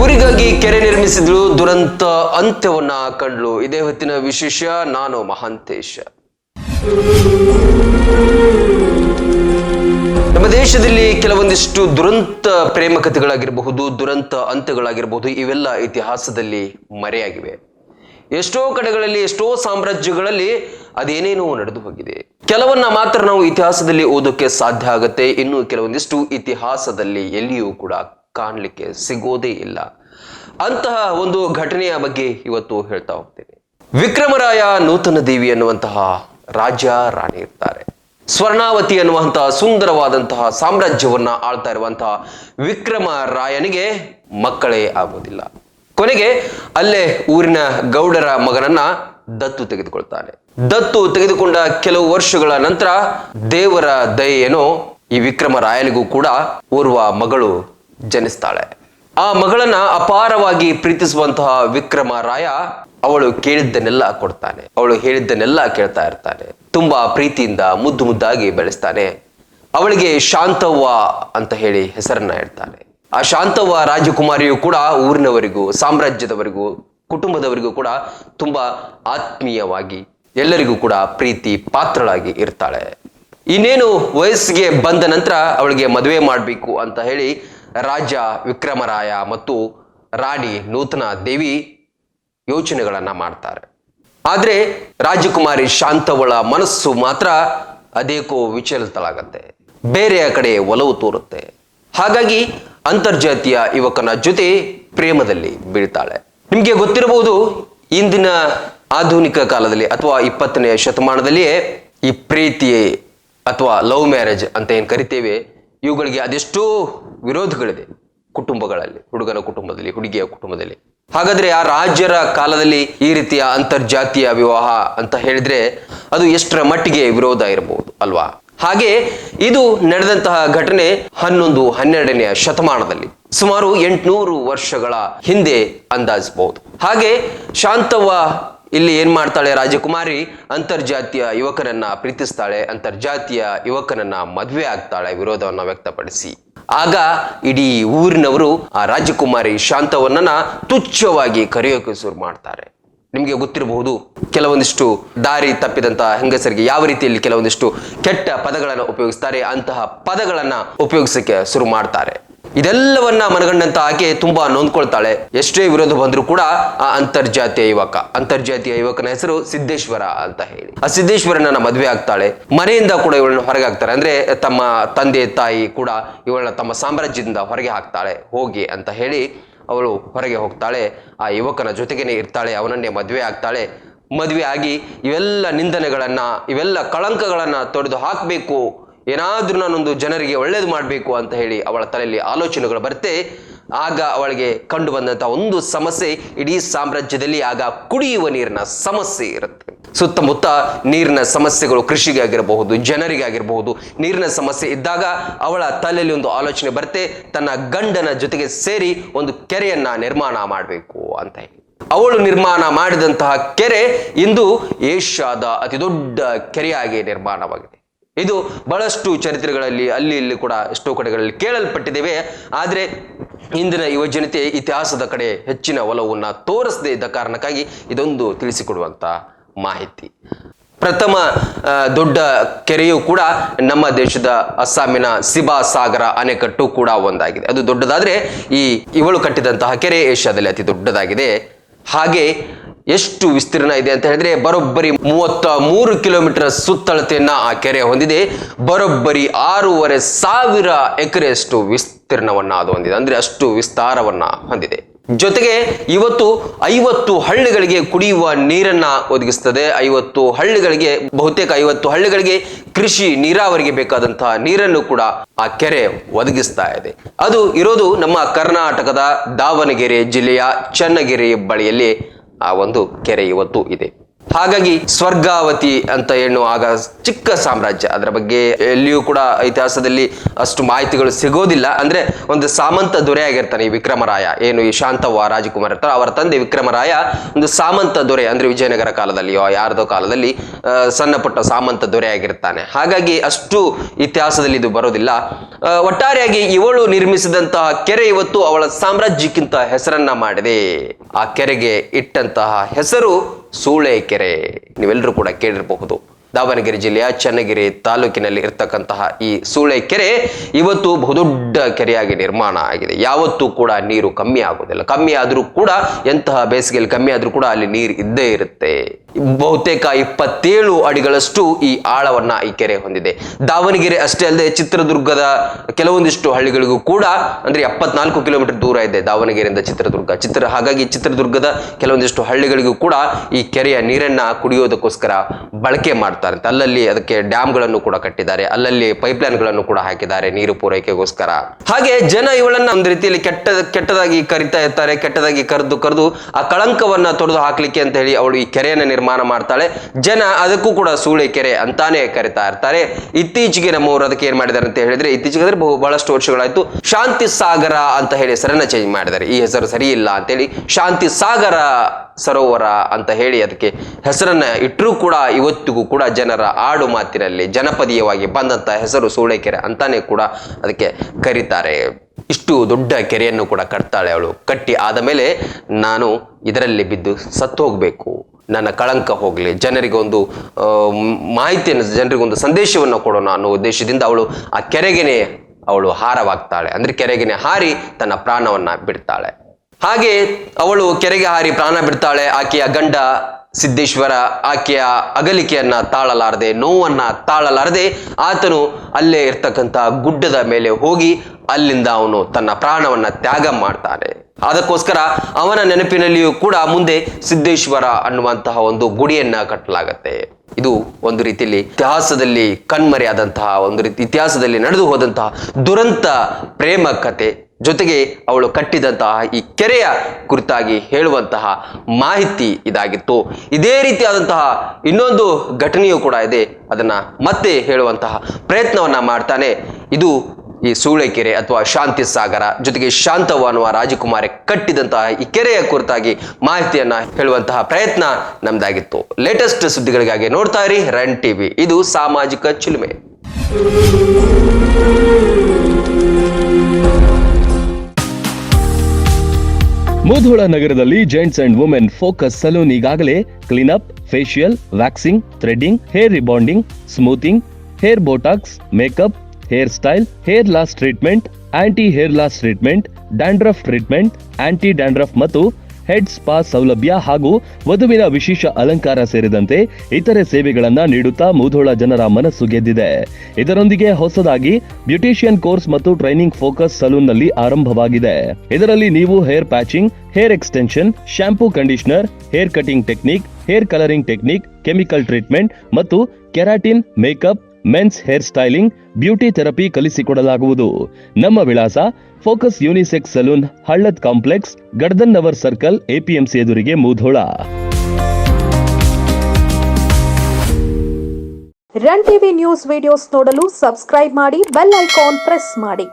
ಊರಿಗಾಗಿ ಕೆರೆ ನಿರ್ಮಿಸಿದ್ರು ದುರಂತ ಅಂತ್ಯವನ್ನ ಕಂಡ್ಲು. ಇದೇ ಹೊತ್ತಿನ ವಿಶೇಷ, ನಾನು ಮಹಾಂತೇಶ. ನಮ್ಮ ದೇಶದಲ್ಲಿ ಕೆಲವೊಂದಿಷ್ಟು ದುರಂತ ಪ್ರೇಮ ಕಥೆಗಳಾಗಿರಬಹುದು ದುರಂತ ಅಂತ್ಯಗಳಾಗಿರಬಹುದು, ಇವೆಲ್ಲ ಇತಿಹಾಸದಲ್ಲಿ ಮರೆಯಾಗಿವೆ. ಎಷ್ಟೋ ಕಡೆಗಳಲ್ಲಿ, ಎಷ್ಟೋ ಸಾಮ್ರಾಜ್ಯಗಳಲ್ಲಿ ಅದೇನೇನೋ ನಡೆದು ಹೋಗಿದೆ. ಕೆಲವನ್ನ ಮಾತ್ರ ನಾವು ಇತಿಹಾಸದಲ್ಲಿ ಓದೋಕೆ ಸಾಧ್ಯ ಆಗುತ್ತೆ. ಇನ್ನು ಕೆಲವೊಂದಿಷ್ಟು ಇತಿಹಾಸದಲ್ಲಿ ಎಲ್ಲಿಯೂ ಕೂಡ ಕಾಣಲಿಕ್ಕೆ ಸಿಗೋದೇ ಇಲ್ಲ. ಅಂತಹ ಒಂದು ಘಟನೆಯ ಬಗ್ಗೆ ಇವತ್ತು ಹೇಳ್ತಾ ಹೋಗ್ತೇನೆ. ವಿಕ್ರಮರಾಯ ನೂತನ ದೇವಿ ಅನ್ನುವಂತಹ ರಾಜ ರಾಣಿ ಇರ್ತಾರೆ. ಸ್ವರ್ಣಾವತಿ ಅನ್ನುವಂತಹ ಸುಂದರವಾದಂತಹ ಸಾಮ್ರಾಜ್ಯವನ್ನ ಆಳ್ತಾ ಇರುವಂತಹ ವಿಕ್ರಮ ರಾಯನಿಗೆ ಮಕ್ಕಳೇ ಆಗೋದಿಲ್ಲ. ಕೊನೆಗೆ ಅಲ್ಲೇ ಊರಿನ ಗೌಡರ ಮಗನನ್ನ ದತ್ತು ತೆಗೆದುಕೊಳ್ತಾನೆ. ದತ್ತು ತೆಗೆದುಕೊಂಡ ಕೆಲವು ವರ್ಷಗಳ ನಂತರ ದೇವರ ದಯೆಯೇನೋ ಈ ವಿಕ್ರಮ ರಾಯನಿಗೂ ಕೂಡ ಓರ್ವ ಮಗಳು ಜನಿಸ್ತಾಳೆ. ಆ ಮಗಳನ್ನ ಅಪಾರವಾಗಿ ಪ್ರೀತಿಸುವಂತಹ ವಿಕ್ರಮ ರಾಯ ಅವಳು ಕೇಳಿದ್ದನ್ನೆಲ್ಲ ಕೊಡ್ತಾನೆ. ಅವಳು ಹೇಳಿದ್ದನ್ನೆಲ್ಲ ಕೇಳ್ತಾ ಇರ್ತಾನೆ. ತುಂಬಾ ಪ್ರೀತಿಯಿಂದ ಮುದ್ದು ಮುದ್ದಾಗಿ ಬೆಳೆಸ್ತಾನೆ. ಅವಳಿಗೆ ಶಾಂತವ್ವ ಅಂತ ಹೇಳಿ ಹೆಸರನ್ನ ಇಡ್ತಾನೆ ಆ ಶಾಂತವ್ವ ರಾಜಕುಮಾರಿಯು ಕೂಡ ಊರಿನವರಿಗೂ, ಸಾಮ್ರಾಜ್ಯದವರಿಗೂ, ಕುಟುಂಬದವರಿಗೂ ಕೂಡ ತುಂಬಾ ಆತ್ಮೀಯವಾಗಿ ಎಲ್ಲರಿಗೂ ಕೂಡ ಪ್ರೀತಿ ಪಾತ್ರಳಾಗಿ ಇರ್ತಾಳೆ. ಇನ್ನೇನು ವಯಸ್ಸಿಗೆ ಬಂದ ನಂತರ ಅವಳಿಗೆ ಮದುವೆ ಮಾಡಬೇಕು ಅಂತ ಹೇಳಿ ರಾಜ ವಿಕ್ರಮರಾಯ ಮತ್ತು ರಾಣಿ ನೂತನ ದೇವಿ ಯೋಚನೆಗಳನ್ನ ಮಾಡ್ತಾರೆ. ಆದರೆ ರಾಜಕುಮಾರಿ ಶಾಂತವಳ ಮನಸ್ಸು ಮಾತ್ರ ಅದೇಕೋ ವಿಚಲಿತಳಾಗತ್ತೆ. ಬೇರೆಯ ಕಡೆ ಒಲವು ತೋರುತ್ತೆ. ಹಾಗಾಗಿ ಅಂತರ್ಜಾತಿಯ ಯುವಕನ ಜೊತೆ ಪ್ರೇಮದಲ್ಲಿ ಬೀಳ್ತಾಳೆ. ನಿಮಗೆ ಗೊತ್ತಿರಬಹುದು, ಇಂದಿನ ಆಧುನಿಕ ಕಾಲದಲ್ಲಿ ಅಥವಾ ಇಪ್ಪತ್ತನೆಯ ಶತಮಾನದಲ್ಲಿಯೇ ಈ ಪ್ರೀತಿ ಅಥವಾ ಲವ್ ಮ್ಯಾರೇಜ್ ಅಂತ ಏನು ಕರಿತೇವೆ, ಇವುಗಳಿಗೆ ಅದೆಷ್ಟೋ ವಿರೋಧಗಳಿದೆ ಕುಟುಂಬಗಳಲ್ಲಿ, ಹುಡುಗನ ಕುಟುಂಬದಲ್ಲಿ, ಹುಡುಗಿಯ ಕುಟುಂಬದಲ್ಲಿ. ಹಾಗಾದ್ರೆ ಆ ರಾಜ್ಯರ ಕಾಲದಲ್ಲಿ ಈ ರೀತಿಯ ಅಂತರ್ಜಾತೀಯ ವಿವಾಹ ಅಂತ ಹೇಳಿದ್ರೆ ಅದು ಎಷ್ಟರ ಮಟ್ಟಿಗೆ ವಿರೋಧ ಇರಬಹುದು ಅಲ್ವಾ? ಹಾಗೆ ಇದು ನಡೆದಂತಹ ಘಟನೆ ಹನ್ನೊಂದು ಹನ್ನೆರಡನೆಯ ಶತಮಾನದಲ್ಲಿ ಸುಮಾರು ಎಂಟುನೂರು ವರ್ಷಗಳ ಹಿಂದೆ ಅಂದಾಜಿಸಬಹುದು. ಹಾಗೆ ಶಾಂತವ್ವ ಇಲ್ಲಿ ಏನ್ ಮಾಡ್ತಾಳೆ ರಾಜಕುಮಾರಿ? ಅಂತರ್ಜಾತೀಯ ಯುವಕನನ್ನ ಪ್ರೀತಿಸ್ತಾಳೆ, ಅಂತರ್ಜಾತಿಯ ಯುವಕನನ್ನ ಮದುವೆ ಆಗ್ತಾಳೆ ವಿರೋಧವನ್ನ ವ್ಯಕ್ತಪಡಿಸಿ. ಆಗ ಇಡೀ ಊರಿನವರು ಆ ರಾಜಕುಮಾರಿ ಶಾಂತವನ್ನ ತುಚ್ಛವಾಗಿ ಕರೆಯೋಕೆ ಶುರು ಮಾಡ್ತಾರೆ. ನಿಮಗೆ ಗೊತ್ತಿರಬಹುದು ಕೆಲವೊಂದಿಷ್ಟು ದಾರಿ ತಪ್ಪಿದಂತಹ ಹೆಂಗಸರಿಗೆ ಯಾವ ರೀತಿಯಲ್ಲಿ ಕೆಲವೊಂದಿಷ್ಟು ಕೆಟ್ಟ ಪದಗಳನ್ನು ಉಪಯೋಗಿಸ್ತಾರೆ, ಅಂತಹ ಪದಗಳನ್ನ ಉಪಯೋಗಿಸಕ್ಕೆ ಶುರು ಮಾಡ್ತಾರೆ. ಇದೆಲ್ಲವನ್ನ ಮನಗಂಡಂತ ಆಕೆ ತುಂಬಾ ನೊಂದ್ಕೊಳ್ತಾಳೆ. ಎಷ್ಟೇ ವಿರೋಧ ಬಂದರೂ ಕೂಡ ಆ ಅಂತರ್ಜಾತಿಯ ಯುವಕ, ಅಂತರ್ಜಾತಿಯ ಯುವಕನ ಹೆಸರು ಸಿದ್ದೇಶ್ವರ ಅಂತ ಹೇಳಿ. ಆ ಸಿದ್ದೇಶ್ವರನ ಮದುವೆ ಆಗ್ತಾಳೆ. ಮನೆಯಿಂದ ಕೂಡ ಇವಳನ್ನ ಹೊರಗೆ ಹಾಕ್ತಾರೆ. ಅಂದ್ರೆ ತಮ್ಮ ತಂದೆ, ತಾಯಿ ಕೂಡ ಇವಳನ್ನ ತಮ್ಮ ಸಾಮ್ರಾಜ್ಯದಿಂದ ಹೊರಗೆ ಹಾಕ್ತಾಳೆ. ಹೋಗಿ ಅಂತ ಹೇಳಿ ಅವಳು ಹೊರಗೆ ಹೋಗ್ತಾಳೆ. ಆ ಯುವಕನ ಜೊತೆಗೇನೆ ಇರ್ತಾಳೆ. ಅವನನ್ನೇ ಮದುವೆ ಆಗ್ತಾಳೆ. ಮದುವೆ ಆಗಿ ಇವೆಲ್ಲ ನಿಂದನೆಗಳನ್ನು, ಇವೆಲ್ಲ ಕಳಂಕಗಳನ್ನು ತೊಡೆದು ಹಾಕಬೇಕು. ಏನಾದರೂ ನಾನೊಂದು ಜನರಿಗೆ ಒಳ್ಳೇದು ಮಾಡಬೇಕು ಅಂತ ಹೇಳಿ ಅವಳ ತಲೆಯಲ್ಲಿ ಆಲೋಚನೆಗಳು ಬರುತ್ತೆ. ಆಗ ಅವಳಿಗೆ ಕಂಡು ಬಂದಂಥ ಒಂದು ಸಮಸ್ಯೆ ಇಡೀ ಸಾಮ್ರಾಜ್ಯದಲ್ಲಿ ಆಗ ಕುಡಿಯುವ ನೀರಿನ ಸಮಸ್ಯೆ ಇರುತ್ತೆ. ಸುತ್ತಮುತ್ತ ನೀರಿನ ಸಮಸ್ಯೆಗಳು ಕೃಷಿಗೆ ಆಗಿರಬಹುದು, ಜನರಿಗೆ ಆಗಿರಬಹುದು. ನೀರಿನ ಸಮಸ್ಯೆ ಇದ್ದಾಗ ಅವಳ ತಲೆಯಲ್ಲಿ ಒಂದು ಆಲೋಚನೆ ಬರುತ್ತೆ, ತನ್ನ ಗಂಡನ ಜೊತೆಗೆ ಸೇರಿ ಒಂದು ಕೆರೆಯನ್ನ ನಿರ್ಮಾಣ ಮಾಡಬೇಕು ಅಂತ ಅವಳು ನಿರ್ಮಾಣ ಮಾಡಿದಂತಹ ಕೆರೆ ಇಂದು ಏಷ್ಯಾದ ಅತಿ ದೊಡ್ಡ ಕೆರೆಯಾಗಿ ನಿರ್ಮಾಣವಾಗಿದೆ. ಇದು ಬಹಳಷ್ಟು ಚರಿತ್ರೆಗಳಲ್ಲಿ, ಅಲ್ಲಿ ಇಲ್ಲಿ ಕೂಡ ಎಷ್ಟೋ ಕಡೆಗಳಲ್ಲಿ ಕೇಳಲ್ಪಟ್ಟಿದ್ದೇವೆ. ಆದರೆ ಇಂದಿನ ಯುವಜನತೆ ಇತಿಹಾಸದ ಕಡೆ ಹೆಚ್ಚಿನ ಒಲವನ್ನು ತೋರಿಸದೇ ಇದ್ದ ಕಾರಣಕ್ಕಾಗಿ ಇದೊಂದು ತಿಳಿಸಿಕೊಡುವಂತ ಮಾಹಿತಿ. ಪ್ರಥಮ ದೊಡ್ಡ ಕೆರೆಯು ಕೂಡ ನಮ್ಮ ದೇಶದ ಅಸ್ಸಾಮಿನ ಸಿಬಾ ಸಾಗರ ಅಣೆಕಟ್ಟು ಕೂಡ ಒಂದಾಗಿದೆ. ಅದು ದೊಡ್ಡದಾದರೆ ಈ ಇವಳು ಕಟ್ಟಿದಂತಹ ಕೆರೆ ಏಷ್ಯಾದಲ್ಲಿ ಅತಿ ದೊಡ್ಡದಾಗಿದೆ. ಹಾಗೆ ಎಷ್ಟು ವಿಸ್ತೀರ್ಣ ಇದೆ ಅಂತ ಹೇಳಿದ್ರೆ ಬರೋಬ್ಬರಿ ಮೂವತ್ತ ಮೂರು ಕಿಲೋಮೀಟರ್ ಸುತ್ತಳತೆಯನ್ನ ಆ ಕೆರೆ ಹೊಂದಿದೆ. ಬರೋಬ್ಬರಿ ಆರೂವರೆ ಸಾವಿರ ಎಕರೆಯಷ್ಟು ವಿಸ್ತೀರ್ಣವನ್ನ ಅದು ಹೊಂದಿದೆ. ಅಂದ್ರೆ ಅಷ್ಟು ವಿಸ್ತಾರವನ್ನ ಹೊಂದಿದೆ. ಜೊತೆಗೆ ಇವತ್ತು ಐವತ್ತು ಹಳ್ಳಿಗಳಿಗೆ ಕುಡಿಯುವ ನೀರನ್ನ ಒದಗಿಸ್ತದೆ. ಐವತ್ತು ಹಳ್ಳಿಗಳಿಗೆ, ಬಹುತೇಕ ಐವತ್ತು ಹಳ್ಳಿಗಳಿಗೆ ಕೃಷಿ ನೀರಾವರಿಗೆ ಬೇಕಾದಂತಹ ನೀರನ್ನು ಕೂಡ ಆ ಕೆರೆ ಒದಗಿಸ್ತಾ ಇದೆ. ಅದು ಇರೋದು ನಮ್ಮ ಕರ್ನಾಟಕದ ದಾವಣಗೆರೆ ಜಿಲ್ಲೆಯ ಚನ್ನಗಿರಿ ಬಳಿಯಲ್ಲಿ ಆ ಒಂದು ಕೆರೆ ಇವತ್ತು ಇದೆ. ಹಾಗಾಗಿ ಸ್ವರ್ಗಾವತಿ ಅಂತ ಏನು ಆಗ ಚಿಕ್ಕ ಸಾಮ್ರಾಜ್ಯ. ಅದರ ಬಗ್ಗೆ ಎಲ್ಲಿಯೂ ಕೂಡ ಇತಿಹಾಸದಲ್ಲಿ ಅಷ್ಟು ಮಾಹಿತಿಗಳು ಸಿಗೋದಿಲ್ಲ. ಅಂದ್ರೆ ಒಂದು ಸಾಮಂತ ದೊರೆಯಾಗಿರ್ತಾನೆ ಈ ವಿಕ್ರಮರಾಯ. ಏನು ಈ ಶಾಂತವ್ವ, ರಾಜಕುಮಾರ್ ಇರ್ತಾರೆ, ಅವರ ತಂದೆ ವಿಕ್ರಮರಾಯ ಒಂದು ಸಾಮಂತ ದೊರೆ ಅಂದ್ರೆ ವಿಜಯನಗರ ಕಾಲದಲ್ಲಿ ಯಾರದೋ ಕಾಲದಲ್ಲಿ ಸಣ್ಣ ಪುಟ್ಟ ಸಾಮಂತ ದೊರೆಯಾಗಿರ್ತಾನೆ. ಹಾಗಾಗಿ ಅಷ್ಟು ಇತಿಹಾಸದಲ್ಲಿ ಇದು ಬರೋದಿಲ್ಲ. ಒಟ್ಟಾರೆಯಾಗಿ ಇವಳು ನಿರ್ಮಿಸಿದಂತಹ ಕೆರೆ ಇವತ್ತು ಅವಳ ಸಾಮ್ರಾಜ್ಯಕ್ಕಿಂತ ಹೆಸರನ್ನ ಮಾಡಿದೆ. ಆ ಕೆರೆಗೆ ಇಟ್ಟಂತಹ ಹೆಸರು ಸೂಳೆ ನೀವೆಲ್ಲರೂ ಕೂಡ ಕೇಳಿರಬಹುದು. ದಾವಣಗೆರೆ ಜಿಲ್ಲೆಯ ಚನ್ನಗಿರಿ ತಾಲೂಕಿನಲ್ಲಿ ಇರ್ತಕ್ಕಂತಹ ಈ ಸೂಳೆ ಕೆರೆ ಇವತ್ತು ಬಹುದೊಡ್ಡ ಕೆರೆಯಾಗಿ ನಿರ್ಮಾಣ ಆಗಿದೆ. ಯಾವತ್ತೂ ಕೂಡ ನೀರು ಕಮ್ಮಿ ಆಗೋದಿಲ್ಲ ಕಮ್ಮಿ ಆದರೂ ಕೂಡ ಎಂತಹ ಬೇಸಿಗೆಯಲ್ಲಿ ಕಮ್ಮಿ ಆದರೂ ಕೂಡ ಅಲ್ಲಿ ನೀರು ಇದ್ದೇ ಇರುತ್ತೆ. ಬಹುತೇಕ ಇಪ್ಪತ್ತೇಳು ಅಡಿಗಳಷ್ಟು ಈ ಆಳವನ್ನ ಈ ಕೆರೆ ಹೊಂದಿದೆ. ದಾವಣಗೆರೆ ಅಷ್ಟೇ ಅಲ್ಲದೆ ಚಿತ್ರದುರ್ಗದ ಕೆಲವೊಂದಿಷ್ಟು ಹಳ್ಳಿಗಳಿಗೂ ಕೂಡ ಅಂದ್ರೆ ಎಪ್ಪತ್ನಾಲ್ಕು ಕಿಲೋಮೀಟರ್ ದೂರ ಇದೆ ದಾವಣಗೆರೆಯಿಂದ ಚಿತ್ರದುರ್ಗ. ಚಿತ್ರ ಹಾಗಾಗಿ ಚಿತ್ರದುರ್ಗದ ಕೆಲವೊಂದಿಷ್ಟು ಹಳ್ಳಿಗಳಿಗೂ ಕೂಡ ಈ ಕೆರೆಯ ನೀರನ್ನ ಕುಡಿಯೋದಕ್ಕೋಸ್ಕರ ಬಳಕೆ ಮಾಡ್ತಾರೆ ಅಲ್ಲಲ್ಲಿ ಅದಕ್ಕೆ ಡ್ಯಾಮ್ಗಳನ್ನು ಕೂಡ ಕಟ್ಟಿದ್ದಾರೆ. ಅಲ್ಲಲ್ಲಿ ಪೈಪ್ ಪೈಪ್ಲೈನ್ಗಳನ್ನು ಕೂಡ ಹಾಕಿದ್ದಾರೆ ನೀರು ಪೂರೈಕೆಗೋಸ್ಕರ. ಹಾಗೆ ಜನ ಇವಳನ್ನ ಒಂದು ರೀತಿಯಲ್ಲಿ ಕೆಟ್ಟ ಕೆಟ್ಟದಾಗಿ ಕರಿತಾ ಇರ್ತಾರೆ, ಕೆಟ್ಟದಾಗಿ ಕರೆದು ಕರೆದು ಆ ಕಳಂಕವನ್ನ ತೊಡೆದು ಹಾಕ್ಲಿಕ್ಕೆ ಅಂತ ಹೇಳಿ ಅವಳು ಈ ಕೆರೆಯನ್ನ ನಿರ್ಮಾಣ ಮಾಡ್ತಾಳೆ. ಜನ ಅದಕ್ಕೂ ಕೂಡ ಸೂಳೆ ಕೆರೆ ಅಂತಾನೆ ಕರಿತಾ ಇರ್ತಾರೆ. ಇತ್ತೀಚೆಗೆ ನಮ್ಮವರು ಅದಕ್ಕೆ ಏನ್ ಮಾಡಿದ್ದಾರೆ ಅಂತ ಹೇಳಿದ್ರೆ, ಇತ್ತೀಚೆಗೆ ಅಂದ್ರೆ ಬಹು- ಬಹಳಷ್ಟು ವರ್ಷಗಳಾಯ್ತು ಶಾಂತಿ ಸಾಗರ ಅಂತ ಹೇಳಿ ಹೆಸರನ್ನ ಚೇಂಜ್ ಮಾಡಿದ್ದಾರೆ. ಈ ಹೆಸರು ಸರಿ ಇಲ್ಲ ಅಂತೇಳಿ ಶಾಂತಿ ಸಾಗರ ಸರೋವರ ಅಂತ ಹೇಳಿ ಅದಕ್ಕೆ ಹೆಸರನ್ನ ಇಟ್ಟರೂ ಕೂಡ ಇವತ್ತಿಗೂ ಕೂಡ ಜನರ ಆಡು ಮಾತಿನಲ್ಲಿ ಜನಪದೀಯವಾಗಿ ಬಂದಂತ ಹೆಸರು ಸೂಳೆಕೆರೆ ಅಂತಾನೆ ಕೂಡ ಅದಕ್ಕೆ ಕರೀತಾರೆ. ಇಷ್ಟು ದೊಡ್ಡ ಕೆರೆಯನ್ನು ಕೂಡ ಕಟ್ತಾಳೆ ಅವಳು. ಕಟ್ಟಿ ಆದ ಮೇಲೆ ನಾನು ಇದರಲ್ಲಿ ಬಿದ್ದು ಸತ್ತು ಹೋಗ್ಬೇಕು. ನನ್ನ ಕಳಂಕ ಹೋಗಲಿ. ಜನರಿಗೊಂದು ಮಾಹಿತಿಯನ್ನು ಜನರಿಗೊಂದು ಸಂದೇಶವನ್ನು ಕೊಡೋಣ ಅನ್ನೋ ಉದ್ದೇಶದಿಂದ ಅವಳು ಆ ಕೆರೆಗೆನೆ ಅವಳು ಹಾರವಾಗ್ತಾಳೆ. ಅಂದ್ರೆ ಕೆರೆಗೆನೆ ಹಾರಿ ತನ್ನ ಪ್ರಾಣವನ್ನ ಬಿಡ್ತಾಳೆ. ಹಾಗೆ ಅವಳು ಕೆರೆಗೆ ಹಾರಿ ಪ್ರಾಣ ಬಿಡ್ತಾಳೆ. ಆಕೆಯ ಗಂಡ ಸಿದ್ದೇಶ್ವರ, ಆಕೆಯ ಅಗಲಿಕೆಯನ್ನ ತಾಳಲಾರದೆ, ನೋವನ್ನ ತಾಳಲಾರದೆ ಆತನು ಅಲ್ಲೇ ಇರ್ತಕ್ಕಂಥ ಗುಡ್ಡದ ಮೇಲೆ ಹೋಗಿ ಅಲ್ಲಿಂದ ಅವನು ತನ್ನ ಪ್ರಾಣವನ್ನ ತ್ಯಾಗ ಮಾಡ್ತಾನೆ. ಅದಕ್ಕೋಸ್ಕರ ಅವನ ನೆನಪಿನಲ್ಲಿಯೂ ಕೂಡ ಮುಂದೆ ಸಿದ್ದೇಶ್ವರ ಅನ್ನುವಂತಹ ಒಂದು ಗುಡಿಯನ್ನ ಕಟ್ಟಲಾಗತ್ತೆ. ಇದು ಒಂದು ರೀತಿಯಲ್ಲಿ ಇತಿಹಾಸದಲ್ಲಿ ಕಣ್ಮರೆಯಾದಂತಹ ಒಂದು ರೀತಿ ಇತಿಹಾಸದಲ್ಲಿ ನಡೆದು ಹೋದಂತಹ ದುರಂತ ಪ್ರೇಮ ಕತೆ. ಜೊತೆಗೆ ಅವಳು ಕಟ್ಟಿದಂತಹ ಈ ಕೆರೆಯ ಕುರಿತಾಗಿ ಹೇಳುವಂತಹ ಮಾಹಿತಿ ಇದಾಗಿತ್ತು. ಇದೇ ರೀತಿಯಾದಂತಹ ಇನ್ನೊಂದು ಘಟನೆಯೂ ಕೂಡ ಇದೆ. ಅದನ್ನ ಮತ್ತೆ ಹೇಳುವಂತಹ ಪ್ರಯತ್ನವನ್ನ ಮಾಡ್ತಾನೆ. ಇದು ಈ ಸೂಳೆಕೆರೆ ಅಥವಾ ಶಾಂತಿ ಸಾಗರ ಜೊತೆಗೆ ಶಾಂತವ ಅನ್ನುವ ರಾಜಕುಮಾರಿ ಕಟ್ಟಿದಂತಹ ಈ ಕೆರೆಯ ಕುರಿತಾಗಿ ಮಾಹಿತಿಯನ್ನ ಹೇಳುವಂತಹ ಪ್ರಯತ್ನ ನಮ್ದಾಗಿತ್ತು. ಲೇಟೆಸ್ಟ್ ಸುದ್ದಿಗಳಿಗಾಗಿ ನೋಡ್ತಾ ಇರಿ ರನ್ ಟಿವಿ. ಇದು ಸಾಮಾಜಿಕ ಚಿಲುಮೆ. ಮುಧೋಳ ನಗರದಲ್ಲಿ gents and women Focus salon ಈಗಾಗಲೇ clean up facial waxing, threading, hair rebonding smoothing hair botox, makeup, hair style, hair loss treatment, anti hair loss treatment, dandruff treatment, anti dandruff ಮತ್ತು head, spa ಸೌಲಭ್ಯ ಹಾಗೂ ವಧುವಿನ ವಿಶೇಷ ಅಲಂಕಾರ ಸೇರಿದಂತೆ ಇತರೆ ಸೇವೆಗಳನ್ನು ನೀಡುತ್ತಾ ಮುಧೋಳ ಜನರ ಮನಸ್ಸು ಗೆದ್ದಿದೆ. ಇದರೊಂದಿಗೆ ಹೊಸದಾಗಿ ಬ್ಯೂಟಿಷಿಯನ್ ಕೋರ್ಸ್ ಮತ್ತು ಟ್ರೈನಿಂಗ್ ಫೋಕಸ್ ಸಲೂನ್ನಲ್ಲಿ ಆರಂಭವಾಗಿದೆ. ಇದರಲ್ಲಿ ನೀವು hair patching, hair extension shampoo conditioner, hair cutting technique, hair colouring technique, chemical treatment ಮತ್ತು keratin, makeup men's hair styling, beauty therapy ಕಲಿಸಿಕೊಡಲಾಗುವುದು. ನಮ್ಮ ವಿಳಾಸ Focus unisex salon, Hallad complex Gaddanavar circle, APMC ಎದುರಿಗೆ Mudhol. Run TV news videos ನೋಡಲು subscribe ಮಾಡಿ, bell icon press ಮಾಡಿ.